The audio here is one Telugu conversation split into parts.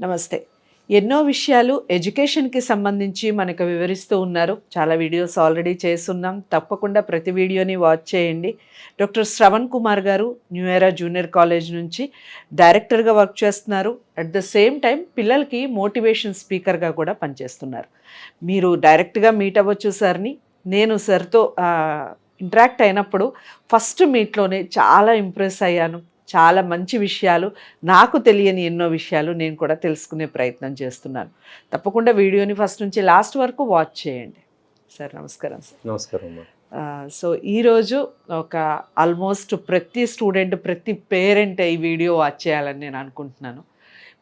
నమస్తే. ఎన్నో విషయాలు ఎడ్యుకేషన్కి సంబంధించి మనకు వివరిస్తూ ఉన్నారు. చాలా వీడియోస్ ఆల్రెడీ చేస్తున్నాం. తప్పకుండా ప్రతి వీడియోని వాచ్ చేయండి. డాక్టర్ శ్రవణ్ కుమార్ గారు న్యూ ఎరా జూనియర్ కాలేజ్ నుంచి డైరెక్టర్గా వర్క్ చేస్తున్నారు. అట్ ద సేమ్ టైం పిల్లలకి మోటివేషన్ స్పీకర్గా కూడా పనిచేస్తున్నారు. మీరు డైరెక్ట్గా మీట్ అవ్వచ్చు సార్ని. నేను సార్తో ఇంటరాక్ట్ అయినప్పుడు ఫస్ట్ మీట్లోనే చాలా ఇంప్రెస్ అయ్యాను. చాలా మంచి విషయాలు నాకు తెలియని ఎన్నో విషయాలు నేను కూడా తెలుసుకునే ప్రయత్నం చేస్తున్నాను. తప్పకుండా వీడియోని ఫస్ట్ నుంచి లాస్ట్ వరకు వాచ్ చేయండి. సార్ నమస్కారం సార్. నమస్కారం సో ఈరోజు ఒక ఆల్మోస్ట్ ప్రతి స్టూడెంట్ ప్రతి పేరెంట్ ఈ వీడియో వాచ్ చేయాలని నేను అనుకుంటున్నాను.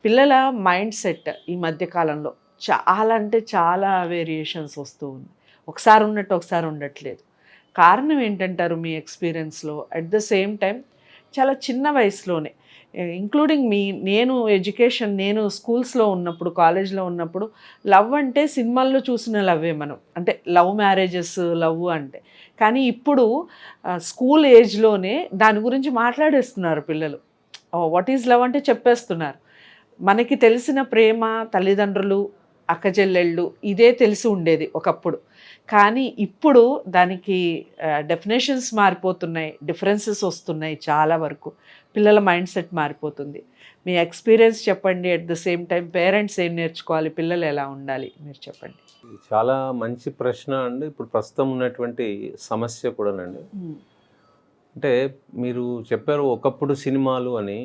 పిల్లల మైండ్ సెట్ ఈ మధ్య కాలంలో చాలా అంటే చాలా వేరియేషన్స్ వస్తూ ఉంది. ఒకసారి ఉన్నట్టు ఒకసారి ఉండట్లేదు. కారణం ఏంటంటారు మీ ఎక్స్పీరియన్స్లో? అట్ ద సేమ్ టైం చాలా చిన్న వయసులోనే ఇంక్లూడింగ్ మీ నేను ఎడ్యుకేషన్ నేను స్కూల్స్లో ఉన్నప్పుడు కాలేజ్లో ఉన్నప్పుడు లవ్ అంటే సినిమాల్లో చూసిన లవ్వే మనం. అంటే లవ్ మ్యారేజెస్ లవ్ అంటే. కానీ ఇప్పుడు స్కూల్ ఏజ్లోనే దాని గురించి మాట్లాడేస్తున్నారు పిల్లలు. వాట్ ఈజ్ లవ్ అంటే చెప్పేస్తున్నారు. మనకి తెలిసిన ప్రేమ తల్లిదండ్రులు అక్కచెల్లెళ్ళు ఇదే తెలిసి ఉండేది ఒకప్పుడు. కానీ ఇప్పుడు దానికి డెఫినేషన్స్ మారిపోతున్నాయి డిఫరెన్సెస్ వస్తున్నాయి చాలా వరకు. పిల్లల మైండ్ సెట్ మారిపోతుంది. మీ ఎక్స్పీరియన్స్ చెప్పండి at the same time parents ఏం నేర్చుకోవాలి పిల్లలు ఎలా ఉండాలి మీరు చెప్పండి. చాలా మంచి ప్రశ్న అండి. ఇప్పుడు ప్రస్తుతం ఉన్నటువంటి సమస్య కూడానండి. అంటే మీరు చెప్పారు ఒకప్పుడు సినిమాలు అని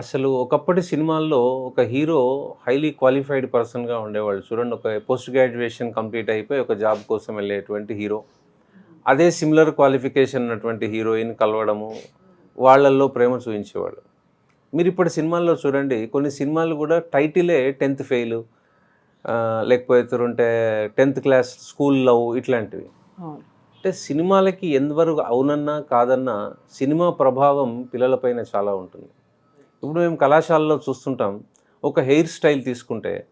అసలు ఒకప్పటి సినిమాల్లో ఒక హీరో హైలీ క్వాలిఫైడ్ పర్సన్గా ఉండేవాళ్ళు చూడండి ఒక పోస్ట్ గ్రాడ్యుయేషన్ కంప్లీట్ అయిపోయి ఒక జాబ్ కోసం వెళ్ళేటువంటి హీరో. అదే సిమిలర్ క్వాలిఫికేషన్ ఉన్నటువంటి హీరోయిన్ కలవడము వాళ్ళల్లో ప్రేమ చూపించేవాళ్ళు మీరు ఇప్పుడు సినిమాల్లో చూడండి కొన్ని సినిమాలు కూడా టైటిలే టెన్త్ ఫెయిల్ లేకపోతే ఉంటే టెన్త్ క్లాస్ స్కూల్ లవ్ ఇట్లాంటివి. అంటే సినిమాలకి ఎంతవరకు అవునన్నా కాదన్నా సినిమా ప్రభావం పిల్లలపైన చాలా ఉంటుంది. ఇప్పుడు మేము కళాశాలలో చూస్తుంటాం. ఒక హెయిర్ స్టైల్ తీసుకుంటే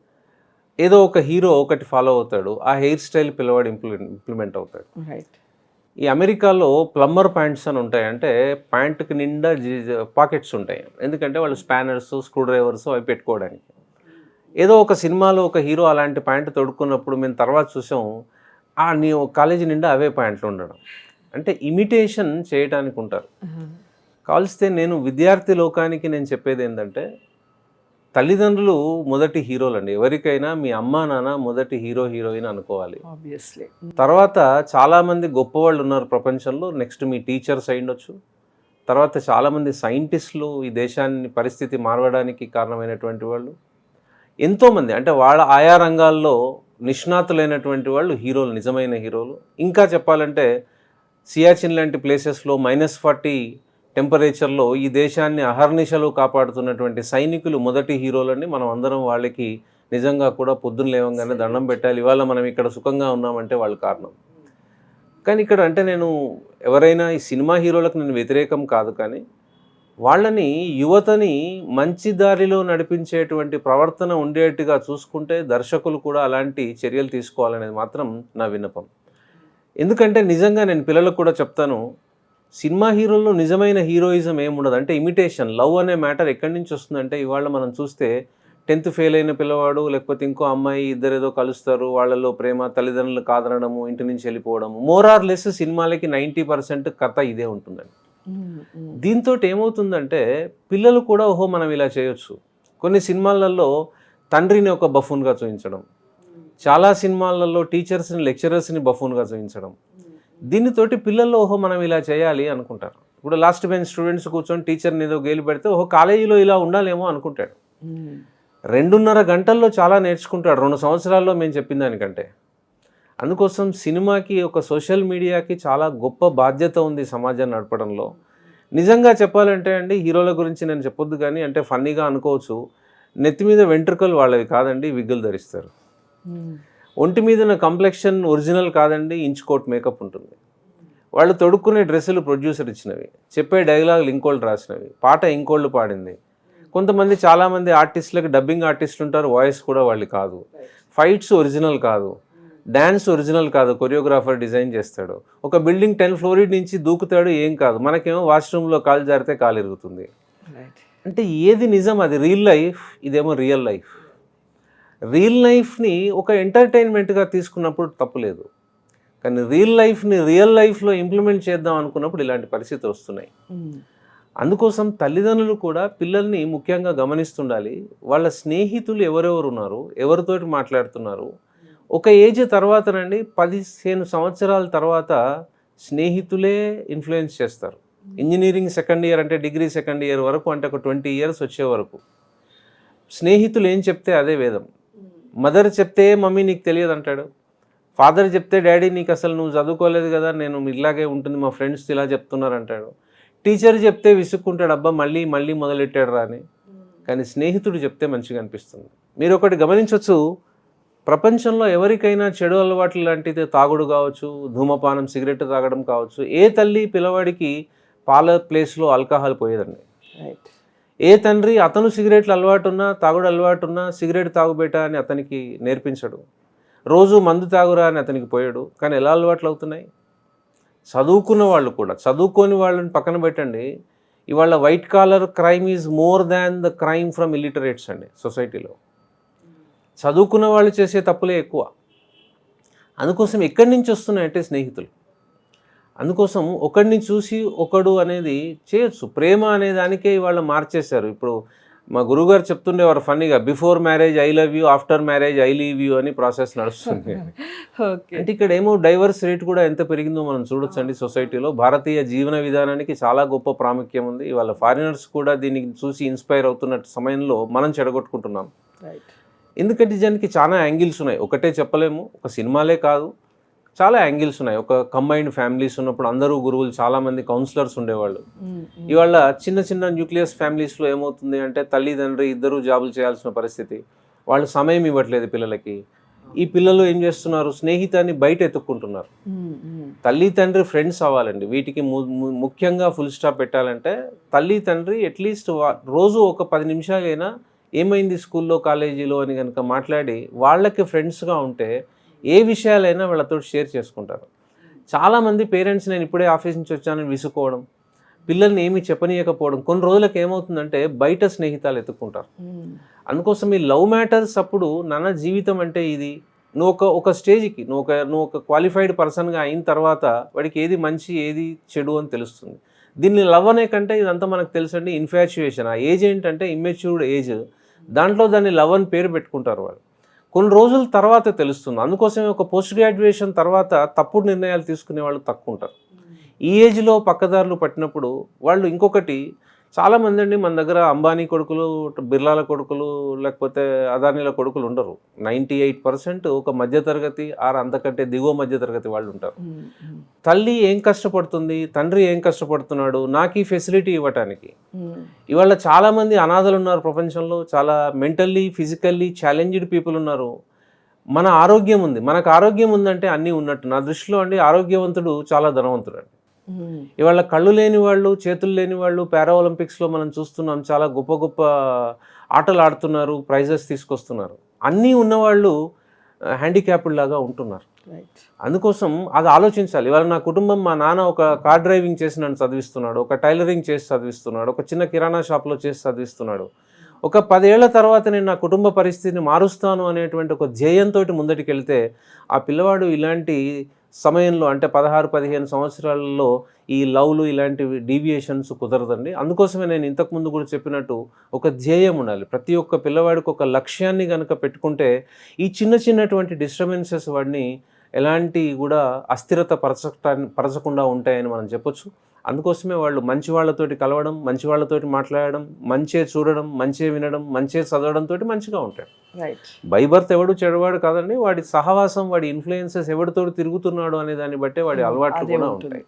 ఏదో ఒక హీరో ఒకటి ఫాలో అవుతాడు. ఆ హెయిర్ స్టైల్ పిల్లవాడు ఇంప్లిమెంట్ ఇంప్లిమెంట్ అవుతాడు. రైట్. ఈ అమెరికాలో ప్లంబర్ ప్యాంట్స్ అని ఉంటాయి అంటే ప్యాంటుకి నిండా పాకెట్స్ ఉంటాయి. ఎందుకంటే వాళ్ళు స్పానర్స్ స్క్రూ డ్రైవర్స్ అవి పెట్టుకోవడానికి. ఏదో ఒక సినిమాలో ఒక హీరో అలాంటి ప్యాంట్ తొడుక్కున్నప్పుడు మేము తర్వాత చూసాం. ఆ నీ కాలేజీ నిండా అవే ప్యాంట్లు ఉండడం. అంటే ఇమిటేషన్ చేయడానికి ఉంటారు. కాల్స్తే నేను విద్యార్థి లోకానికి నేను చెప్పేది ఏంటంటే తల్లిదండ్రులు మొదటి హీరోలండి. ఎవరికైనా మీ అమ్మా నాన్న మొదటి హీరో హీరోయిన్ అనుకోవాలి. తర్వాత చాలామంది గొప్పవాళ్ళు ఉన్నారు ప్రపంచంలో. నెక్స్ట్ మీ టీచర్స్ అయ్యుండొచ్చు తర్వాత చాలామంది సైంటిస్టులు ఈ దేశాన్ని పరిస్థితి మారవడానికి కారణమైనటువంటి వాళ్ళు. ఎంతోమంది అంటే వాళ్ళ ఆయా రంగాల్లో నిష్ణాతులైనటువంటి వాళ్ళు హీరోలు నిజమైన హీరోలు. ఇంకా చెప్పాలంటే సియాచిన్ లాంటి ప్లేసెస్లో మైనస్ ఫార్టీ టెంపరేచర్లో ఈ దేశాన్ని అహర్నిశలు కాపాడుతున్నటువంటి సైనికులు మొదటి హీరోలని మనం అందరం వాళ్ళకి నిజంగా కూడా పొద్దున్న లేవంగానే దండం పెట్టాలి. ఇవాళ మనం ఇక్కడ సుఖంగా ఉన్నామంటే వాళ్ళు కారణం. కానీ ఇక్కడ అంటే నేను ఎవరైనా ఈ సినిమా హీరోలకు నేను వ్యతిరేకం కాదు కానీ వాళ్ళని యువతని మంచి దారిలో నడిపించేటువంటి ప్రవర్తన ఉండేట్టుగా చూసుకుంటే దర్శకులు కూడా అలాంటి చర్యలు తీసుకోవాలనేది మాత్రం నా విన్నపం. ఎందుకంటే నిజంగా నేను పిల్లలకు కూడా చెప్తాను సినిమా హీరోల్లో నిజమైన హీరోయిజం ఏముండదు. అంటే ఇమిటేషన్ లవ్ అనే మ్యాటర్ ఎక్కడి నుంచి వస్తుందంటే ఇవాళ మనం చూస్తే టెన్త్ ఫెయిల్ అయిన పిల్లవాడు లేకపోతే ఇంకో అమ్మాయి ఇద్దరు ఏదో కలుస్తారు వాళ్ళలో ప్రేమ తల్లిదండ్రులు కాదనడము ఇంటి నుంచి వెళ్ళిపోవడము. మోర్ ఆర్ లెస్ సినిమాలకి నైంటీ పర్సెంట్ కథ ఇదే ఉంటుందండి. దీంతో ఏమవుతుందంటే పిల్లలు కూడా ఓహో మనం ఇలా చేయొచ్చు. కొన్ని సినిమాలలో తండ్రిని ఒక బఫూన్గా చూపించడం చాలా సినిమాలలో టీచర్స్ని లెక్చరర్స్ని బఫూన్గా చూపించడం దీనితోటి పిల్లల్లో ఓహో మనం ఇలా చేయాలి అనుకుంటారు. ఇప్పుడు లాస్ట్ బెంచ్ స్టూడెంట్స్ కూర్చొని టీచర్ని ఏదో గేలి పెడితే ఓహో కాలేజీలో ఇలా ఉండాలేమో అనుకుంటాడు. రెండున్నర గంటల్లో చాలా నేర్చుకుంటాడు. రెండు సంవత్సరాల్లో మేము చెప్పిన దానికంటే. అందుకోసం సినిమాకి ఒక సోషల్ మీడియాకి చాలా గొప్ప బాధ్యత ఉంది సమాజాన్ని నడపడంలో. నిజంగా చెప్పాలంటే అండి హీరోల గురించి నేను చెప్పొద్దు కానీ అంటే ఫన్నీగా అనుకోవచ్చు. నెత్తి మీద వెంట్రుకలు వాళ్ళవి కాదండి విగ్గులు ధరిస్తారు. ఒంటి మీద ఉన్న కంప్లెక్షన్ ఒరిజినల్ కాదండి ఇంచ్ కోట్ మేకప్ ఉంటుంది. వాళ్ళు తొడుక్కునే డ్రెస్సులు ప్రొడ్యూసర్ ఇచ్చినవి చెప్పే డైలాగులు ఇంకోళ్ళు రాసినవి పాట ఇంకోళ్ళు పాడింది. కొంతమంది చాలామంది ఆర్టిస్టులకు డబ్బింగ్ ఆర్టిస్టులు ఉంటారు వాయిస్ కూడా వాళ్ళు కాదు. ఫైట్స్ ఒరిజినల్ కాదు. డ్యాన్స్ ఒరిజినల్ కాదు కొరియోగ్రాఫర్ డిజైన్ చేస్తాడు. ఒక బిల్డింగ్ టెన్ ఫ్లోరీడ్ నుంచి దూకుతాడు ఏం కాదు. మనకేమో వాష్రూమ్లో కాలు జారితే కాలు ఇరుగుతుంది. అంటే ఏది నిజం అది రియల్ లైఫ్ ఇదేమో రియల్ లైఫ్ రియల్ లైఫ్ని ఒక ఎంటర్టైన్మెంట్గా తీసుకున్నప్పుడు తప్పులేదు కానీ రియల్ లైఫ్ని రియల్ లైఫ్లో ఇంప్లిమెంట్ చేద్దాం అనుకున్నప్పుడు ఇలాంటి పరిస్థితులు వస్తున్నాయి. అందుకోసం తల్లిదండ్రులు కూడా పిల్లల్ని ముఖ్యంగా గమనిస్తుండాలి. వాళ్ళ స్నేహితులు ఎవరెవరు ఉన్నారు ఎవరితోటి మాట్లాడుతున్నారు. ఒక ఏజ్ తర్వాతనండి పదిహేను సంవత్సరాల తర్వాత స్నేహితులే ఇన్ఫ్లుయెన్స్ చేస్తారు. ఇంజనీరింగ్ సెకండ్ ఇయర్ అంటే డిగ్రీ సెకండ్ ఇయర్ వరకు అంటే ఒక ట్వంటీ ఇయర్స్ వచ్చే వరకు. స్నేహితులు ఏం చెప్తే అదే వేదం. మదర్ చెప్తే మమ్మీ నీకు తెలియదు అంటాడు. ఫాదర్ చెప్తే డాడీ నీకు అసలు నువ్వు చదువుకోలేదు కదా నేను ఇలాగే ఉంటుంది మా ఫ్రెండ్స్ ఇలా చెప్తున్నారు అంటాడు. టీచర్ చెప్తే విసుక్కుంటాడు అబ్బా మళ్ళీ మళ్ళీ మొదలెట్టాడు రా అని. కానీ స్నేహితుడు చెప్తే మంచిగా అనిపిస్తుంది. మీరు ఒకటి గమనించవచ్చు ప్రపంచంలో ఎవరికైనా చెడు అలవాట్లు లాంటిది తాగుడు కావచ్చు ధూమపానం సిగరెట్ తాగడం కావచ్చు ఏ తల్లి పిల్లవాడికి పాల ప్లేస్లో ఆల్కహాల్ పోయేదండి. రైట్ ఏ తండ్రి అతను సిగరెట్లు అలవాటున్నా తాగుడు అలవాటున్నా సిగరెట్ తాగుబేట అని అతనికి నేర్పించడు. రోజు మందు తాగురా అని అతనికి పోయాడు. కానీ ఎలా అలవాట్లు అవుతున్నాయి? చదువుకున్న వాళ్ళు కూడా చదువుకోని వాళ్ళని పక్కన పెట్టండి. ఇవాళ white collar crime is more than the crime from illiterates అండి సొసైటీలో. చదువుకున్న వాళ్ళు చేసే తప్పులే ఎక్కువ. అందుకోసం ఎక్కడి నుంచి వస్తున్నాయంటే స్నేహితులు? అందుకోసం ఒకడిని చూసి ఒకడు అనేది చేయొచ్చు. ప్రేమ అనే దానికే ఇవాళ మార్చేశారు. ఇప్పుడు మా గురుగారు చెప్తుండేవారు ఫన్నీగా before marriage I love you after marriage I leave you అని ప్రాసెస్ నడుస్తుంది. అంటే ఇక్కడ ఏమో డైవర్స్ రేట్ కూడా ఎంత పెరిగిందో మనం చూడొచ్చండి సొసైటీలో. భారతీయ జీవన విధానానికి చాలా గొప్ప ప్రాముఖ్యం ఉంది. ఇవాళ ఫారినర్స్ కూడా దీనికి చూసి ఇన్స్పైర్ అవుతున్న సమయంలో మనం చెడగొట్టుకుంటున్నాం. ఎందుకంటే నిజానికి చాలా యాంగిల్స్ ఉన్నాయి. ఒకటే చెప్పలేము. ఒక సినిమాలే కాదు. చాలా యాంగిల్స్ ఉన్నాయి. ఒక కంబైన్డ్ ఫ్యామిలీస్ ఉన్నప్పుడు అందరూ గురువులు చాలా మంది కౌన్సిలర్స్ ఉండేవాళ్ళు ఇవాళ చిన్న చిన్న న్యూక్లియస్ ఫ్యామిలీస్లో ఏమవుతుంది అంటే తల్లిదండ్రి ఇద్దరు జాబులు చేయాల్సిన పరిస్థితి. వాళ్ళు సమయం ఇవ్వట్లేదు పిల్లలకి. ఈ పిల్లలు ఏం చేస్తున్నారు? స్నేహితాన్ని బయట ఎత్తుక్కుంటున్నారు. తల్లి తండ్రి ఫ్రెండ్స్ అవ్వాలండి. వీటికి ముఖ్యంగా ఫుల్ స్టాప్ పెట్టాలంటే తల్లి తండ్రి అట్లీస్ట్ రోజు ఒక పది నిమిషాలైనా ఏమైంది స్కూల్లో కాలేజీలో అని కనుక మాట్లాడి వాళ్ళకి ఫ్రెండ్స్గా ఉంటే ఏ విషయాలైనా వాళ్ళతో షేర్ చేసుకుంటారు. చాలామంది పేరెంట్స్ నేను ఇప్పుడే ఆఫీస్ నుంచి వచ్చానని విసుకోవడం పిల్లల్ని ఏమీ చెప్పనీయకపోవడం కొన్ని రోజులకు ఏమవుతుందంటే బయట స్నేహితాలు ఎత్తుక్కుంటారు. అందుకోసం ఈ లవ్ మ్యాటర్స్ అప్పుడు నాన్న జీవితం అంటే ఇది? నువ్వు ఒక ఒక స్టేజ్కి నువ్వు ఒక నువ్వు ఒక క్వాలిఫైడ్ పర్సన్గా అయిన తర్వాత వాడికి ఏది మంచి ఏది చెడు అని తెలుస్తుంది. దీన్ని లవ్ అనే కంటే ఇదంతా మనకు తెలుసండి ఇన్ఫాచ్యుయేషన్. ఆ ఏజ్ ఏంటంటే ఇమ్మెచ్యూర్డ్ ఏజ్. దాంట్లో దాన్ని లవ్ అని పేరు పెట్టుకుంటారు వాళ్ళు. కొన్ని రోజుల తర్వాత తెలుస్తుంది. అందుకోసమే ఒక పోస్ట్ గ్రాడ్యుయేషన్ తర్వాత తప్పుడు నిర్ణయాలు తీసుకునే వాళ్ళు తక్కువ ఉంటారు. ఈ ఏజ్లో పక్కదారులు పట్టినప్పుడు వాళ్ళు ఇంకొకటి చాలామంది అండి మన దగ్గర అంబానీ కొడుకులు బిర్లాల కొడుకులు లేకపోతే అదానీల కొడుకులు ఉండరు. నైంటీ ఎయిట్ పర్సెంట్ ఒక మధ్యతరగతి ఆర్ అంతకంటే దిగువ మధ్యతరగతి వాళ్ళు ఉంటారు. తల్లి ఏం కష్టపడుతుంది తండ్రి ఏం కష్టపడుతున్నాడు నాకు ఈ ఫెసిలిటీ ఇవ్వటానికి. ఇవాళ చాలామంది అనాథలు ఉన్నారు ప్రపంచంలో చాలా మెంటల్లీ ఫిజికల్లీ ఛాలెంజ్డ్ పీపుల్ ఉన్నారు. మన ఆరోగ్యం ఉంది. మనకు ఆరోగ్యం ఉందంటే అన్నీ ఉన్నట్టు. నా దృష్టిలో అండి ఆరోగ్యవంతుడు చాలా ధనవంతుడు అండి. ఇవాళ కళ్ళు లేని వాళ్ళు చేతులు లేని వాళ్ళు పారా ఒలింపిక్స్లో మనం చూస్తున్నాం చాలా గొప్ప గొప్ప ఆటలు ఆడుతున్నారు ప్రైజెస్ తీసుకొస్తున్నారు. అన్నీ ఉన్నవాళ్ళు హ్యాండిక్యాప్డ్ లాగా ఉంటున్నారు. అందుకోసం అది ఆలోచించాలి. ఇవాళ నా కుటుంబం మా నాన్న ఒక కార్ డ్రైవింగ్ చేసి నన్ను చదివిస్తున్నాడు ఒక టైలరింగ్ చేసి చదివిస్తున్నాడు ఒక చిన్న కిరాణా షాప్లో చేసి చదివిస్తున్నాడు. ఒక పదేళ్ళ తర్వాత నేను నా కుటుంబ పరిస్థితిని మారుస్తాను అనేటువంటి ఒక ధ్యేయంతో ముందటికి వెళ్తే ఆ పిల్లవాడు ఇలాంటి సమయంలో అంటే పదహారు పదిహేను సంవత్సరాలలో ఈ లవ్లు ఇలాంటివి డీవియేషన్స్ కుదరదండి. అందుకోసమే నేను ఇంతకుముందు కూడా చెప్పినట్టు ఒక ధ్యేయం ఉండాలి. ప్రతి ఒక్క పిల్లవాడికి ఒక లక్ష్యాన్ని కనుక పెట్టుకుంటే ఈ చిన్న చిన్నటువంటి డిస్టర్బెన్సెస్ వాడిని ఎలాంటి కూడా అస్థిరత పరచటాన్ని పరచకుండా ఉంటాయని మనం చెప్పొచ్చు. అందుకోసమే వాళ్ళు మంచి వాళ్ళతోటి కలవడం మంచి వాళ్ళతోటి మాట్లాడడం మంచే చూడడం మంచే వినడం మంచే చదవడంతో మంచిగా ఉంటాడు. బై బర్త్ ఎవడు చెడవాడు కాదండి వాడి సహవాసం వాడి ఇన్ఫ్లుయెన్సెస్ ఎవరితో తిరుగుతున్నాడు అనే దాన్ని బట్టే వాడి అలవాట్లు కూడా ఉంటాయి.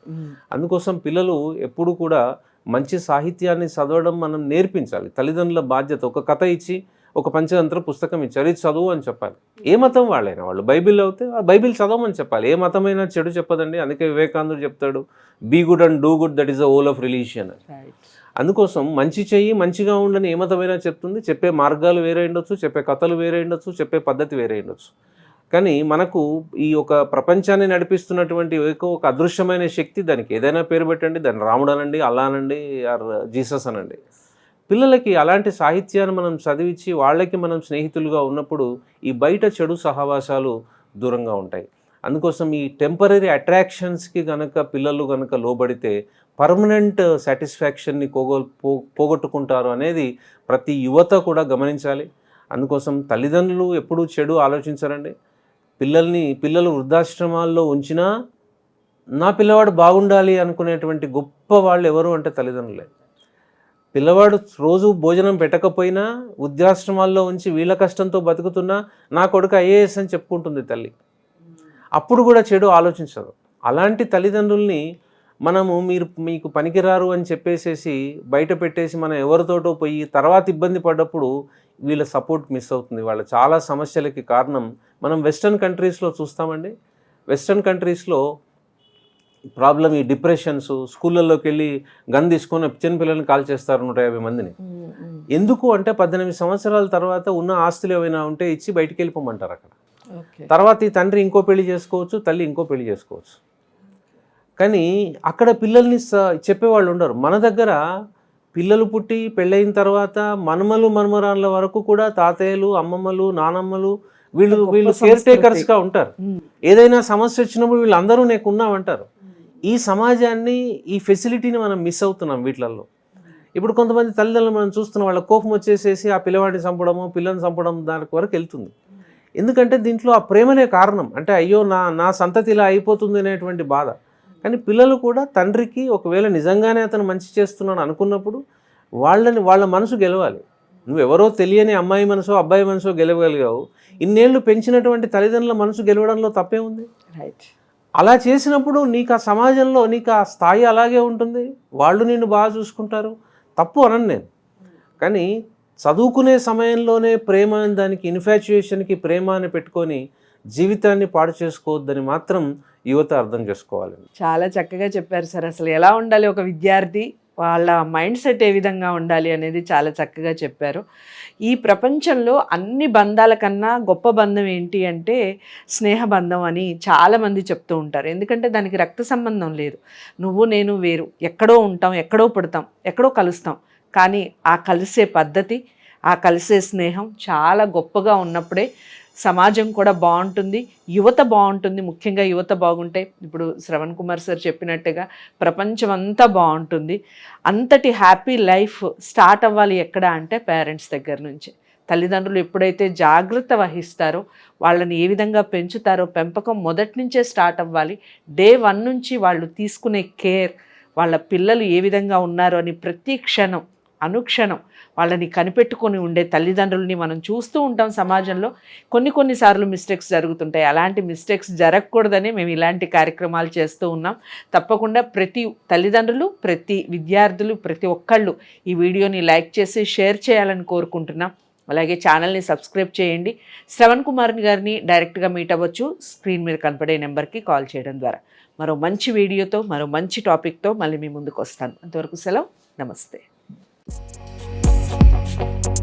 అందుకోసం పిల్లలు ఎప్పుడు కూడా మంచి సాహిత్యాన్ని చదవడం మనం నేర్పించాలి. తల్లిదండ్రుల బాధ్యత ఒక కథ ఇచ్చి ఒక పంచతంత్ర పుస్తకం ఇచ్చారు ఇది చదువు అని చెప్పాలి. ఏ మతం వాళ్ళైనా వాళ్ళు బైబిల్ అవుతే ఆ బైబిల్ చదవమని చెప్పాలి. ఏ మతమైనా చెడు చెప్పదండి. అందుకే వివేకానందుడు చెప్తాడు be good and do good that is the whole of religion అందుకోసం మంచి చెయ్యి మంచిగా ఉండని ఏ మతమైనా చెప్తుంది. చెప్పే మార్గాలు వేరే ఉండొచ్చు చెప్పే కథలు వేరే ఉండొచ్చు చెప్పే పద్ధతి వేరే ఉండొచ్చు. కానీ మనకు ఈ ఒక ప్రపంచాన్ని నడిపిస్తున్నటువంటి ఒక ఒక అదృశ్యమైన శక్తి దానికి. ఏదైనా పేరు పెట్టండి దాన్ని రాముడు అనండి అల్లా అనండి ఆర్ జీసస్ అనండి. పిల్లలకి అలాంటి సాహిత్యాన్ని మనం చదివించి వాళ్ళకి మనం స్నేహితులుగా ఉన్నప్పుడు ఈ బయట చెడు సహవాసాలు దూరంగా ఉంటాయి. అందుకోసం ఈ టెంపరీ అట్రాక్షన్స్కి గనక పిల్లలు గనక లోబడితే పర్మనెంట్ సాటిస్ఫాక్షన్ని పోగొ పో- పోగొట్టుకుంటారు అనేది ప్రతి యువత కూడా గమనించాలి. అందుకోసం తల్లిదండ్రులు ఎప్పుడూ చెడు ఆలోచించరండి. పిల్లల్ని పిల్లలు వృద్ధాశ్రమాల్లో ఉంచినా నా పిల్లవాడు బాగుండాలి అనుకునేటువంటి గొప్ప వాళ్ళు ఎవరు అంటే తల్లిదండ్రులే. పిల్లవాడు రోజు భోజనం పెట్టకపోయినా వృద్ధాశ్రమాల్లో ఉంచి వీళ్ళ కష్టంతో బతుకుతున్నా నా కొడుకు ఐఏఎస్ అని చెప్పుకుంటుంది తల్లి. అప్పుడు కూడా చెడు ఆలోచించదు. అలాంటి తల్లిదండ్రుల్ని మనము మీరు మీకు పనికిరారు అని చెప్పేసేసి బయట పెట్టేసి మనం ఎవరితోటో పోయి తర్వాత ఇబ్బంది పడ్డప్పుడు వీళ్ళ సపోర్ట్ మిస్ అవుతుంది. వాళ్ళ చాలా సమస్యలకి కారణం మనం వెస్ట్రన్ కంట్రీస్లో చూస్తామండి. వెస్ట్రన్ కంట్రీస్లో ప్రాబ్లం ఈ డిప్రెషన్స్ స్కూళ్ళల్లోకి వెళ్ళి గన్ తీసుకొని చిన్న పిల్లల్ని కాల్ చేస్తారు నూట యాభై మందిని. ఎందుకు అంటే పద్దెనిమిది సంవత్సరాల తర్వాత ఉన్న ఆస్తులు ఏమైనా ఉంటే ఇచ్చి బయటికి వెళ్ళిపోమంటారు అక్కడ. తర్వాత ఈ తండ్రి ఇంకో పెళ్ళి చేసుకోవచ్చు తల్లి ఇంకో పెళ్ళి చేసుకోవచ్చు. కానీ అక్కడ పిల్లల్ని చెప్పేవాళ్ళు ఉండరు. మన దగ్గర పిల్లలు పుట్టి పెళ్ళయిన తర్వాత మనమలు మనమరాళ్ళ వరకు కూడా తాతయ్యలు అమ్మమ్మలు నానమ్మలు వీళ్ళు వీళ్ళు. కేర్ టేకర్స్గా ఉంటారు. ఏదైనా సమస్య వచ్చినప్పుడు వీళ్ళందరూ నీకు ఉన్నామంటారు ఈ సమాజాన్ని ఈ ఫెసిలిటీని మనం మిస్ అవుతున్నాం వీటిలలో ఇప్పుడు కొంతమంది తల్లిదండ్రులు మనం చూస్తున్న వాళ్ళ కోపం వచ్చేసేసి ఆ పిల్లవాడిని చంపడము పిల్లని చంపడం దానికి వరకు వెళ్తుంది. ఎందుకంటే దీంట్లో ఆ ప్రేమనే కారణం. అంటే అయ్యో నా నా సంతతి ఇలా అయిపోతుంది అనేటువంటి బాధ. కానీ పిల్లలు కూడా తండ్రికి ఒకవేళ నిజంగానే అతను మంచి చేస్తున్నాను అనుకున్నప్పుడు వాళ్ళని వాళ్ళ మనసు గెలవాలి. నువ్వెవరో తెలియని అమ్మాయి మనసో అబ్బాయి మనసో గెలవగలిగావు. ఇన్నేళ్ళు పెంచినటువంటి తల్లిదండ్రుల మనసు గెలవడంలో తప్పే ఉంది రైట్ అలా చేసినప్పుడు నీకు ఆ సమాజంలో నీకు ఆ స్థాయి అలాగే ఉంటుంది. వాళ్ళు నిన్ను బాగా చూసుకుంటారు. తప్పు అనను నేను. కానీ చదువుకునే సమయంలోనే ప్రేమ అని దానికి ఇన్ఫాచ్యుయేషన్కి ప్రేమ అని పెట్టుకొని జీవితాన్ని పాడు చేసుకోవద్దని మాత్రం యువత అర్థం చేసుకోవాలి. చాలా చక్కగా చెప్పారు సార్. అసలు ఎలా ఉండాలి ఒక విద్యార్థి? వాళ్ళ మైండ్ సెట్ ఏ విధంగా ఉండాలి అనేది చాలా చక్కగా చెప్పారు. ఈ ప్రపంచంలో అన్ని బంధాల కన్నా గొప్ప బంధం ఏంటి అంటే స్నేహ బంధం అని చాలామంది చెప్తూ ఉంటారు. ఎందుకంటే దానికి రక్త సంబంధం లేదు. నువ్వు నేను వేరు. ఎక్కడో ఉంటాం ఎక్కడో పుడతాం ఎక్కడో కలుస్తాం. కానీ ఆ కలిసే పద్ధతి ఆ కలిసే స్నేహం చాలా గొప్పగా ఉన్నప్పుడే సమాజం కూడా బాగుంటుంది యువత బాగుంటుంది ముఖ్యంగా యువత బాగుంటే. ఇప్పుడు శ్రవణ్ కుమార్ సార్ చెప్పినట్టుగా ప్రపంచం అంతా బాగుంటుంది. అంతటి హ్యాపీ లైఫ్ స్టార్ట్ అవ్వాలి ఎక్కడ అంటే పేరెంట్స్ దగ్గర నుంచి. తల్లిదండ్రులు ఎప్పుడైతే జాగ్రత్త వహిస్తారో వాళ్ళని ఏ విధంగా పెంచుతారో పెంపకం మొదటి నుంచే స్టార్ట్ అవ్వాలి. డే వన్ నుంచి వాళ్ళు తీసుకునే కేర్ వాళ్ళ పిల్లలు ఏ విధంగా ఉన్నారు అని ప్రతి క్షణం అనుక్షణం వాళ్ళని కనిపెట్టుకొని ఉండే తల్లిదండ్రులని మనం చూస్తూ ఉంటాం సమాజంలో. కొన్ని కొన్నిసార్లు మిస్టేక్స్ జరుగుతుంటాయి. అలాంటి మిస్టేక్స్ జరగకూడదని మేము ఇలాంటి కార్యక్రమాలు చేస్తూ ఉన్నాం. తప్పకుండా ప్రతి తల్లిదండ్రులు ప్రతి విద్యార్థులు ప్రతి ఒక్కళ్ళు ఈ వీడియోని లైక్ చేసి షేర్ చేయాలని కోరుకుంటున్నాం. అలాగే ఛానల్ని సబ్స్క్రైబ్ చేయండి. శ్రవణ్ కుమార్ గారిని డైరెక్ట్గా మీట్ అవ్వచ్చు. స్క్రీన్ మీద కనపడే నెంబర్కి కాల్ చేయడం ద్వారా. మరో మంచి వీడియోతో మరో మంచి టాపిక్తో మళ్ళీ మీ ముందుకు వస్తాను. అంతవరకు సెలవు. నమస్తే. Thank you